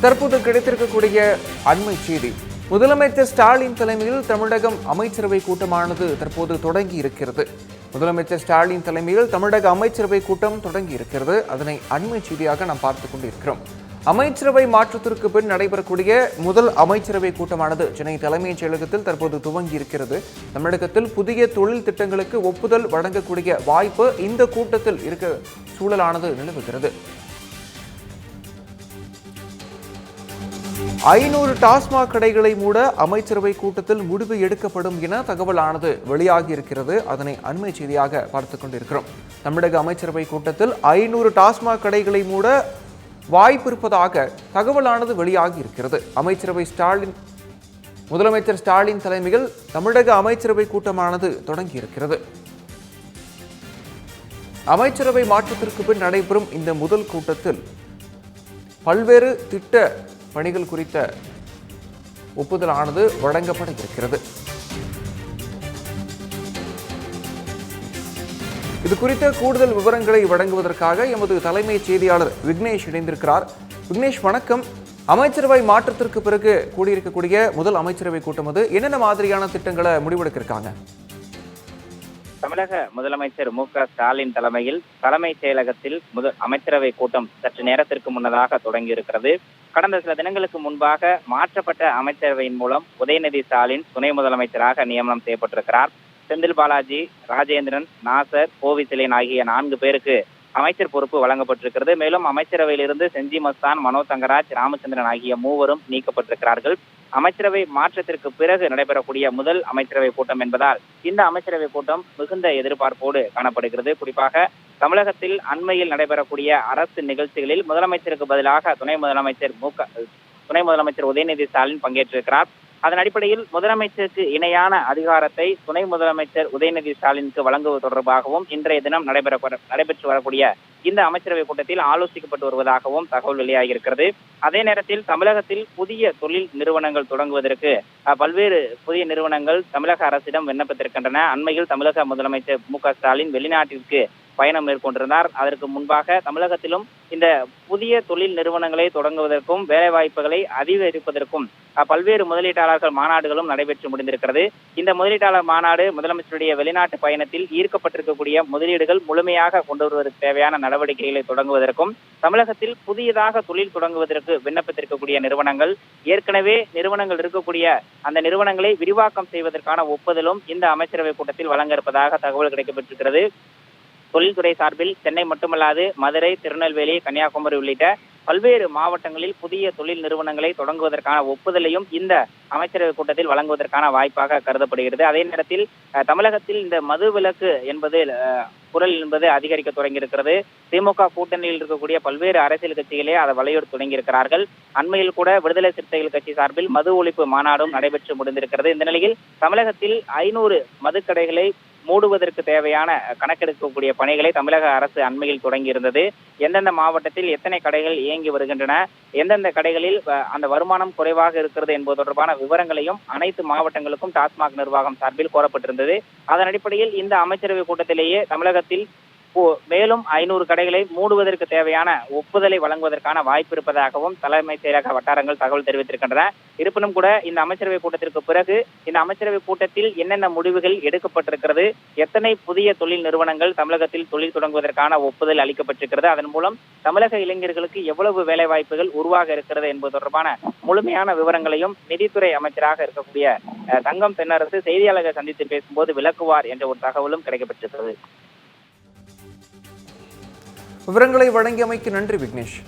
தற்போது கிடைத்திருக்கக்கூடிய அண்மை செய்தி. முதலமைச்சர் ஸ்டாலின் தலைமையில் தமிழகம் அமைச்சரவை கூட்டமானது தற்போது தொடங்கி இருக்கிறது. முதலமைச்சர் ஸ்டாலின் தலைமையில் தமிழக அமைச்சரவை கூட்டம் தொடங்கி இருக்கிறது. அதனை அண்மை செய்தியாக நாம் பார்த்துக் கொண்டிருக்கிறோம். அமைச்சரவை மாற்றத்திற்கு பின் நடைபெறக்கூடிய முதல் அமைச்சரவை கூட்டமானது சென்னை தலைமைச் செயலகத்தில் தற்போது துவங்கி இருக்கிறது. தமிழகத்தில் புதிய தொழில் திட்டங்களுக்கு ஒப்புதல் வழங்கக்கூடிய வாய்ப்பு இந்த கூட்டத்தில் இருக்க சூழலானது நிலவுகிறது. ஐநூறு டாஸ்மாக் கடைகளை மூட அமைச்சரவை கூட்டத்தில் முடிவு எடுக்கப்படும் என தகவலானது வெளியாகி இருக்கிறது அதனை அண்மை செய்தியாக பார்த்து கொண்டிருக்கிறோம். தமிழக அமைச்சரவை கூட்டத்தில் ஐநூறு டாஸ்மாக் கடைகளை மூட வாய்ப்பு இருப்பதாக தகவலானது வெளியாகி இருக்கிறது அமைச்சரவை ஸ்டாலின் முதலமைச்சர் ஸ்டாலின் தலைமையில் தமிழக அமைச்சரவை கூட்டமானது தொடங்கி இருக்கிறது அமைச்சரவை மாற்றத்திற்கு பின் நடைபெறும் இந்த முதல் கூட்டத்தில் பல்வேறு திட்ட பணிகள் குறித்த ஒப்புதலானது வழங்கப்பட இருக்கிறது இது குறித்த கூடுதல் விவரங்களை வழங்குவதற்காக எமது தலைமை செய்தியாளர் விக்னேஷ் இணைந்திருக்கிறார். விக்னேஷ் வணக்கம். அமைச்சரவை மாற்றத்திற்கு பிறகு கூடியிருக்கக்கூடிய முதல் அமைச்சரவை கூட்டம் அது. என்னென்ன மாதிரியான திட்டங்களை முடிவெடுக்க இருக்காங்க தமிழக முதலமைச்சர் மு ஸ்டாலின் தலைமையில் தலைமைச் செயலகத்தில் முதல் அமைச்சரவை கூட்டம் சற்று நேரத்திற்கு முன்னதாக தொடங்கியிருக்கிறது. கடந்த சில தினங்களுக்கு முன்பாக மாற்றப்பட்ட அமைச்சரவையின் மூலம் உதயநிதி ஸ்டாலின் துணை முதலமைச்சராக நியமனம் செய்யப்பட்டிருக்கிறார். செந்தில் பாலாஜி ராஜேந்திரன் நாசர் கோவிசிலேன் ஆகிய நான்கு பேருக்கு அமைச்சர் பொறுப்பு வழங்கப்பட்டிருக்கிறது. மேலும் அமைச்சரவையிலிருந்து செஞ்சி மஸ்தான் மனோ தங்கராஜ் ராமச்சந்திரன் ஆகிய மூவரும் நீக்கப்பட்டிருக்கிறார்கள். அமைச்சரவை மாற்றத்திற்கு பிறகு நடைபெறக்கூடிய முதல் அமைச்சரவை கூட்டம் என்பதால் இந்த அமைச்சரவை கூட்டம் மிகுந்த எதிர்பார்ப்போடு காணப்படுகிறது. குறிப்பாக தமிழகத்தில் அண்மையில் நடைபெறக்கூடிய அரசு நிகழ்ச்சிகளில் முதலமைச்சருக்கு பதிலாக துணை முதலமைச்சர் மு துணை முதலமைச்சர் உதயநிதி ஸ்டாலின் பங்கேற்றிருக்கிறார். அதன் அடிப்படையில் முதலமைச்சருக்கு இணையான அதிகாரத்தை துணை முதலமைச்சர் உதயநிதி ஸ்டாலினுக்கு வழங்குவது தொடர்பாகவும் இன்றைய தினம் நடைபெற நடைபெற்று வரக்கூடிய இந்த அமைச்சரவை கூட்டத்தில் ஆலோசிக்கப்பட்டு வருவதாகவும் தகவல் வெளியாகியிருக்கிறது. அதே நேரத்தில் தமிழகத்தில் புதிய தொழில் நிறுவனங்கள் தொடங்குவதற்கு பல்வேறு புதிய நிறுவனங்கள் தமிழக அரசிடம் விண்ணப்பித்திருக்கின்றன. அண்மையில் தமிழக முதலமைச்சர் மு க ஸ்டாலின் வெளிநாட்டிற்கு பயணம் மேற்கொண்டிருந்தார். அதற்கு முன்பாக தமிழகத்திலும் இந்த புதிய தொழில் நிறுவனங்களை தொடங்குவதற்கும் வேலைவாய்ப்புகளை அதிகரிப்பதற்கும் பல்வேறு முதலீட்டாளர்கள் மாநாடுகளும் நடைபெற்று முடிந்திருக்கிறது. இந்த முதலீட்டாளர் மாநாடு முதலமைச்சருடைய வெளிநாட்டு பயணத்தில் ஈர்க்கப்பட்டிருக்கக்கூடிய முதலீடுகள் முழுமையாக கொண்டு வருவதற்கு தேவையான நடவடிக்கைகளை தொடங்குவதற்கும் தமிழகத்தில் புதியதாக தொழில் தொடங்குவதற்கு விண்ணப்பித்திருக்கக்கூடிய நிறுவனங்கள் ஏற்கனவே நிறுவனங்கள் இருக்கக்கூடிய அந்த நிறுவனங்களை விரிவாக்கம் செய்வதற்கான ஒப்புதலும் இந்த அமைச்சரவை கூட்டத்தில் வழங்க இருப்பதாக தகவல் கிடைக்கப்பட்டிருக்கிறது. தொழில்துறை சார்பில் சென்னை மட்டுமல்லாது மதுரை திருநெல்வேலி கன்னியாகுமரி உள்ளிட்ட பல்வேறு மாவட்டங்களில் புதிய தொழில் நிறுவனங்களை தொடங்குவதற்கான ஒப்புதலையும் இந்த அமைச்சரவை கூட்டத்தில் வழங்குவதற்கான வாய்ப்பாக கருதப்படுகிறது. அதே நேரத்தில் தமிழகத்தில் இந்த மது விலக்கு என்பது அஹ், குரல் என்பது அதிகரிக்க தொடங்கியிருக்கிறது. திமுக கூட்டணியில் இருக்கக்கூடிய பல்வேறு அரசியல் கட்சிகளே அதை வலியுறுத்தி தொடங்கியிருக்கிறார்கள். அண்மையில் கூட விடுதலை சிறுத்தைகள் கட்சி சார்பில் மது ஒழிப்பு மாநாடும் நடைபெற்று முடிந்திருக்கிறது. இந்த நிலையில் தமிழகத்தில் ஐநூறு மதுக்கடைகளை மூடுவதற்கு தேவையான கணக்கெடுக்கக்கூடிய பணிகளை தமிழக அரசு அண்மையில் தொடங்கியிருந்தது. எந்தெந்த மாவட்டத்தில் எத்தனை கடைகள் இயங்கி வருகின்றன எந்தெந்த கடைகளில் அந்த வருமானம் குறைவாக இருக்கிறது என்பது தொடர்பான விவரங்களையும் அனைத்து மாவட்டங்களுக்கும் டாஸ்மாக் நிர்வாகம் சார்பில் கோரப்பட்டிருந்தது. அதன் அடிப்படையில் இந்த அமைச்சரவை கூட்டத்திலேயே தமிழகத்தில் மேலும் ஐநூறு கடைகளை மூடுவதற்கு தேவையான ஒப்புதலை வழங்குவதற்கான வாய்ப்பு இருப்பதாகவும் தலைமை செயலக வட்டாரங்கள் தகவல் தெரிவித்திருக்கின்றன. இருப்பினும் கூட இந்த அமைச்சரவை கூட்டத்திற்கு பிறகு இந்த அமைச்சரவை கூட்டத்தில் என்னென்ன முடிவுகள் எடுக்கப்பட்டிருக்கிறது எத்தனை புதிய தொழில் நிறுவனங்கள் தமிழகத்தில் தொழில் தொடங்குவதற்கான ஒப்புதல் அளிக்கப்பட்டிருக்கிறது அதன் மூலம் தமிழக இளைஞர்களுக்கு எவ்வளவு வேலை வாய்ப்புகள் உருவாக இருக்கிறது என்பது தொடர்பான முழுமையான விவரங்களையும் நிதித்துறை அமைச்சராக இருக்கக்கூடிய அஹ், தங்கம் தென்னரசு செய்தியாளர்கள் சந்தித்து பேசும்போது விளக்குவார் என்ற ஒரு தகவலும் கிடைக்கப்பட்டிருக்கிறது. விவரங்களை வழங்கியமைக்கு நன்றி விக்னேஷ்.